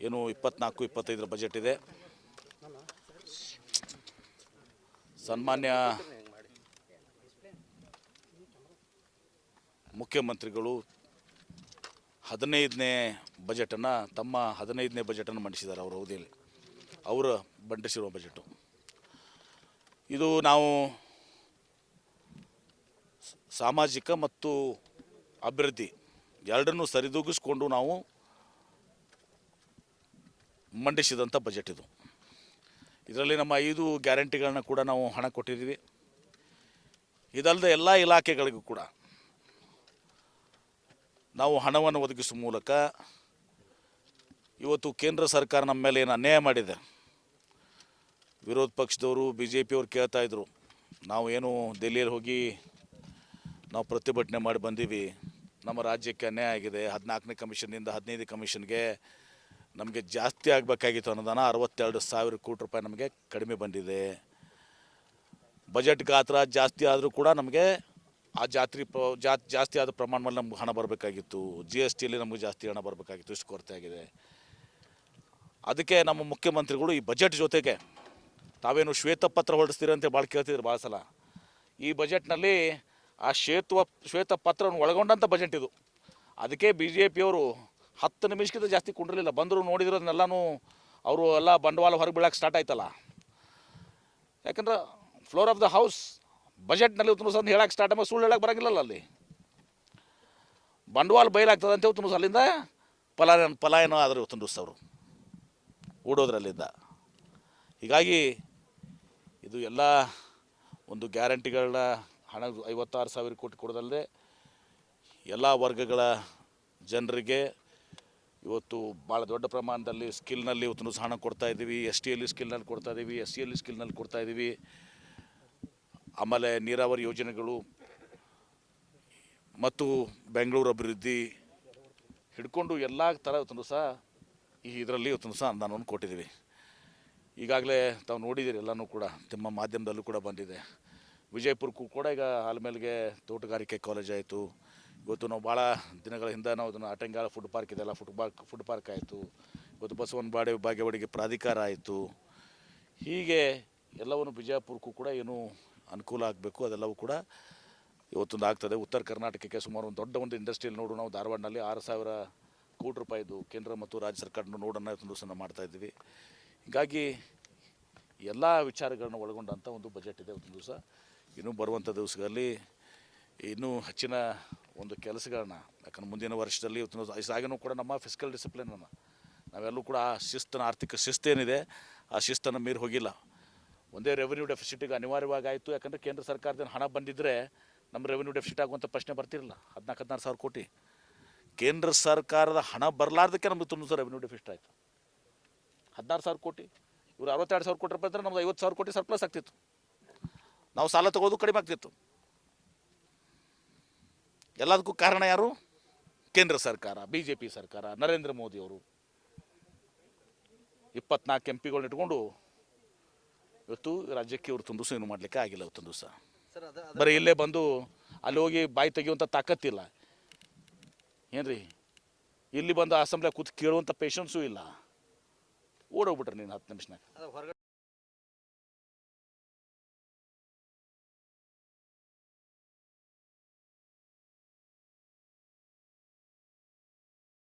ಏನು ಇಪ್ಪತ್ನಾಲ್ಕು, ಇಪ್ಪತ್ತೈದರ ಬಜೆಟ್ ಇದೆ. ಸನ್ಮಾನ್ಯ ಮುಖ್ಯಮಂತ್ರಿಗಳು ಹದಿನೈದನೇ ಬಜೆಟನ್ನು ತಮ್ಮ ಹದಿನೈದನೇ ಬಜೆಟನ್ನು ಮಂಡಿಸಿದ್ದಾರೆ ಅವರ ಅವಧಿಯಲ್ಲಿ. ಅವರು ಮಂಡಿಸಿರುವ ಬಜೆಟು. ಇದು ನಾವು ಸಾಮಾಜಿಕ ಮತ್ತು ಅಭಿವೃದ್ಧಿ ಎರಡನ್ನೂ ಸರಿದೂಗಿಸ್ಕೊಂಡು ನಾವು ಮಂಡಿಸಿದಂಥ ಬಜೆಟ್ ಇದು. ಇದರಲ್ಲಿ ನಮ್ಮ ಐದು ಗ್ಯಾರಂಟಿಗಳನ್ನ ಕೂಡ ನಾವು ಹಣ ಕೊಟ್ಟಿದ್ದೀವಿ. ಇದಲ್ಲದೆ ಎಲ್ಲ ಇಲಾಖೆಗಳಿಗೂ ಕೂಡ ನಾವು ಹಣವನ್ನು ಒದಗಿಸುವ ಮೂಲಕ ಇವತ್ತು ಕೇಂದ್ರ ಸರ್ಕಾರ ನಮ್ಮ ಮೇಲೆ ಏನು ಅನ್ಯಾಯ ಮಾಡಿದೆ. ವಿರೋಧ ಪಕ್ಷದವರು ಬಿ ಜೆ ಪಿಯವರು ಕೇಳ್ತಾ ಇದ್ರು, ನಾವು ಏನು ದೆಹಲಿಯಲ್ಲಿ ಹೋಗಿ ನಾವು ಪ್ರತಿಭಟನೆ ಮಾಡಿ ಬಂದೀವಿ. ನಮ್ಮ ರಾಜ್ಯಕ್ಕೆ ಅನ್ಯಾಯ ಆಗಿದೆ. ಹದಿನಾಲ್ಕನೇ ಕಮಿಷನ್ನಿಂದ ಹದಿನೈದು ಕಮಿಷನ್ಗೆ ನಮಗೆ ಜಾಸ್ತಿ ಆಗಬೇಕಾಗಿತ್ತು ಅನುದಾನ ಅರವತ್ತೆರಡು ಸಾವಿರ ಕೋಟಿ ರೂಪಾಯಿ ನಮಗೆ ಕಡಿಮೆ ಬಂದಿದೆ. ಬಜೆಟ್ ಗಾತ್ರ ಜಾಸ್ತಿ ಆದರೂ ಕೂಡ ನಮಗೆ ಆ ಜಾತ್ರೆ ಜಾ, ಜಾಸ್ತಿ ಆದ ಪ್ರಮಾಣದಲ್ಲಿ ನಮ್ಗೆ ಹಣ ಬರಬೇಕಾಗಿತ್ತು. ಜಿ ಎಸ್ ಟಿಯಲ್ಲಿ ನಮಗೆ ಜಾಸ್ತಿ ಹಣ ಬರಬೇಕಾಗಿತ್ತು. ಇಷ್ಟು ಕೊರತೆ ಆಗಿದೆ. ಅದಕ್ಕೆ ನಮ್ಮ ಮುಖ್ಯಮಂತ್ರಿಗಳು ಈ ಬಜೆಟ್ ಜೊತೆಗೆ ತಾವೇನು ಶ್ವೇತಪತ್ರ ಹೊರಡಿಸ್ತೀರಿ ಅಂತ ಭಾಳ ಕೇಳ್ತಿದ್ರು ಭಾಳ ಸಲ. ಈ ಬಜೆಟ್ನಲ್ಲಿ ಆ ಶ್ವೇತ ಶ್ವೇತಪತ್ರವನ್ನು ಒಳಗೊಂಡಂಥ ಬಜೆಟ್ ಇದು. ಅದಕ್ಕೆ ಬಿ ಜೆ ಪಿಯವರು ಹತ್ತು ನಿಮಿಷಕ್ಕಿಂತ ಜಾಸ್ತಿ ಕುಂಡಿರಲಿಲ್ಲ. ಬಂದರು ನೋಡಿದ್ರನ್ನೆಲ್ಲನೂ ಅವರು ಎಲ್ಲ ಬಂಡವಾಳ ಹೊರಗೆ ಬೀಳಕ್ಕೆ ಸ್ಟಾರ್ಟ್ ಆಯ್ತಲ್ಲ. ಯಾಕಂದ್ರೆ ಫ್ಲೋರ್ ಆಫ್ ದ ಹೌಸ್ ಬಜೆಟ್ನಲ್ಲಿ ಉತ್ತಮ ಹೇಳಕ್ಕೆ ಸ್ಟಾರ್ಟ್ ಆಗ ಸುಳ್ಳು ಹೇಳಕ್ಕೆ ಬರೋಂಗಿಲ್ಲಲ್ಲ ಅಲ್ಲಿ. ಬಂಡವಾಳ ಬಯಲಾಗ್ತದೆ ಅಂತ ಉತ್ತಮ ಅಲ್ಲಿಂದ ಪಲಾಯನ ಪಲಾಯನ ಆದರು ದಿವಸ ಅವರು. ಓಡೋದ್ರಲ್ಲಿಂದ. ಹೀಗಾಗಿ ಇದು ಎಲ್ಲ ಒಂದು ಗ್ಯಾರಂಟಿಗಳನ್ನ ಹಣ ಐವತ್ತಾರು ಸಾವಿರ ಕೋಟಿ ಕೊಡೋದಲ್ಲದೆ ಎಲ್ಲ ವರ್ಗಗಳ ಜನರಿಗೆ ಇವತ್ತು ಭಾಳ ದೊಡ್ಡ ಪ್ರಮಾಣದಲ್ಲಿ ಸ್ಕಿಲ್ನಲ್ಲಿ ಇವತ್ತು ಸಹ ಹಣ ಕೊಡ್ತಾ ಇದ್ದೀವಿ. ಎಸ್ ಟಿಯಲ್ಲಿ ಸ್ಕಿಲ್ನಲ್ಲಿ ಕೊಡ್ತಾ ಇದ್ದೀವಿ. ಎಸ್ ಸಿಯಲ್ಲಿ ಸ್ಕಿಲ್ನಲ್ಲಿ ಕೊಡ್ತಾ ಇದ್ದೀವಿ. ಆಮೇಲೆ ನೀರಾವರಿ ಯೋಜನೆಗಳು ಮತ್ತು ಬೆಂಗಳೂರು ಅಭಿವೃದ್ಧಿ ಹಿಡ್ಕೊಂಡು ಎಲ್ಲ ಥರ ಇವತ್ತು ಸಹ ಈ ಇದರಲ್ಲಿ ಇವತ್ತು ಸಹ ಅನುದಾನವನ್ನು ಕೊಟ್ಟಿದ್ದೀವಿ. ಈಗಾಗಲೇ ತಾವು ನೋಡಿದ್ದೀರಿ ಎಲ್ಲನೂ ಕೂಡ, ನಿಮ್ಮ ಮಾಧ್ಯಮದಲ್ಲೂ ಕೂಡ ಬಂದಿದೆ. ವಿಜಯಪುರಕ್ಕೂ ಕೂಡ ಈಗ ಆಲ್ಮೇಲೆಗೆ ತೋಟಗಾರಿಕೆ ಕಾಲೇಜ್ ಆಯಿತು. ಇವತ್ತು ನಾವು ಭಾಳ ದಿನಗಳ ಹಿಂದೆ ನಾವು ಅದನ್ನು ಆಟಂಗಾಳ ಫುಡ್ ಪಾರ್ಕ್ ಇದೆಲ್ಲ ಫುಡ್ ಪಾರ್ಕ್ ಫುಡ್ ಪಾರ್ಕ್ ಆಯಿತು. ಇವತ್ತು ಬಸವನ ಬಾಡೆ ಬಾಗೇವಾಡಿಗೆ ಪ್ರಾಧಿಕಾರ ಆಯಿತು. ಹೀಗೆ ಎಲ್ಲವನ್ನು ಬಿಜಾಪುರಕ್ಕೂ ಕೂಡ ಏನು ಅನುಕೂಲ ಆಗಬೇಕು, ಅದೆಲ್ಲವೂ ಕೂಡ ಇವತ್ತೊಂದು ಆಗ್ತದೆ. ಉತ್ತರ ಕರ್ನಾಟಕಕ್ಕೆ ಸುಮಾರು ಒಂದು ದೊಡ್ಡ ಒಂದು ಇಂಡಸ್ಟ್ರಿಯಲ್ಲಿ ನೋಡು, ನಾವು ಧಾರವಾಡನಲ್ಲಿ ಆರು ಸಾವಿರ ಕೋಟಿ ರೂಪಾಯಿದು ಕೇಂದ್ರ ಮತ್ತು ರಾಜ್ಯ ಸರ್ಕಾರದ ನೋಡನ್ನು ದಿವಸ ಮಾಡ್ತಾ ಇದ್ದೀವಿ. ಹೀಗಾಗಿ ಎಲ್ಲ ವಿಚಾರಗಳನ್ನು ಒಳಗೊಂಡಂಥ ಒಂದು ಬಜೆಟ್ ಇದೆ ಒಂದು ದಿವಸ. ಇನ್ನೂ ಬರುವಂಥ ದಿವಸಗಳಲ್ಲಿ ಇನ್ನೂ ಹೆಚ್ಚಿನ ಒಂದು ಕೆಲಸಗಳನ್ನ, ಯಾಕಂದ್ರೆ ಮುಂದಿನ ವರ್ಷದಲ್ಲಿ ಇಸಾಗಿನೂ ಕೂಡ ನಮ್ಮ ಫಿಸಿಕಲ್ ಡಿಸಿಪ್ಲಿನನ್ನು ನಾವೆಲ್ಲೂ ಕೂಡ ಆ ಶಿಸ್ತನ ಆರ್ಥಿಕ ಶಿಸ್ತೇನಿದೆ ಆ ಶಿಸ್ತನ್ನು ಮೀರಿ ಹೋಗಿಲ್ಲ. ಒಂದೇ ರೆವೆನ್ಯೂ ಡೆಫಿಸಿಟಿಗೆ ಅನಿವಾರ್ಯವಾಗಿ ಆಯಿತು ಯಾಕಂದರೆ ಕೇಂದ್ರ ಸರ್ಕಾರದಿಂದ ಹಣ ಬಂದಿದ್ದರೆ ನಮ್ಮ ರೆವೆನ್ಯೂ ಡೆಫಿಸಿಟ್ ಆಗುವಂಥ ಪ್ರಶ್ನೆ ಬರ್ತಿರಲಿಲ್ಲ. ಹದಿನಾಲ್ಕು, ಹದಿನಾರು ಸಾವಿರ ಕೋಟಿ. ಕೇಂದ್ರ ಸರ್ಕಾರದ ಹಣ ಬರಲಾರ್ದಕ್ಕೆ ನಮಗೆ ತುಂಬ ರೆವೆನ್ಯೂ ಡೆಫಿಸಿಟ್ ಆಯಿತು. ಹದಿನಾರು ಸಾವಿರ ಕೋಟಿ. ಇವರು ಅರವತ್ತೆರಡು ಸಾವಿರ ಕೋಟಿ ರೂಪಾಯಿ ಇದ್ದರೆ ನಮ್ದು ಐವತ್ತು ಸಾವಿರ ಕೋಟಿ ಸರ್ಪ್ಲಸ್ ಆಗ್ತಿತ್ತು. ನಾವು ಸಾಲ ತಗೋದು ಕಡಿಮೆ ಆಗ್ತಿತ್ತು. ಎಲ್ಲದಕ್ಕೂ ಕಾರಣ ಯಾರು? ಕೇಂದ್ರ ಸರ್ಕಾರ ಬಿ ಜೆ ಪಿ ಸರ್ಕಾರ ನರೇಂದ್ರ ಮೋದಿಯವರು ಇಪ್ಪತ್ನಾಲ್ಕು ಎಂ ಪಿಗಳನ್ನ ಇಟ್ಕೊಂಡು ಇವತ್ತು ರಾಜ್ಯಕ್ಕೆ ಇವರು ತುಂಬ ಏನು ಮಾಡಲಿಕ್ಕೆ ಆಗಿಲ್ಲ ಇವತ್ತೊಂದು ದಿವಸ. ಬರೀ ಇಲ್ಲೇ ಬಂದು ಅಲ್ಲಿ ಹೋಗಿ ಬಾಯಿ ತೆಗಿಯುವಂಥ ತಾಕತ್ತಿಲ್ಲ. ಏನ್ರಿ? ಇಲ್ಲಿ ಬಂದು ಅಸೆಂಬ್ಲಿ ಕೂತು ಕೇಳುವಂಥ ಪೇಷನ್ಸು ಇಲ್ಲ. ಓಡೋಗ್ಬಿಟ್ರೆ ನೀನು ಹತ್ತು ನಿಮಿಷನಾಗ.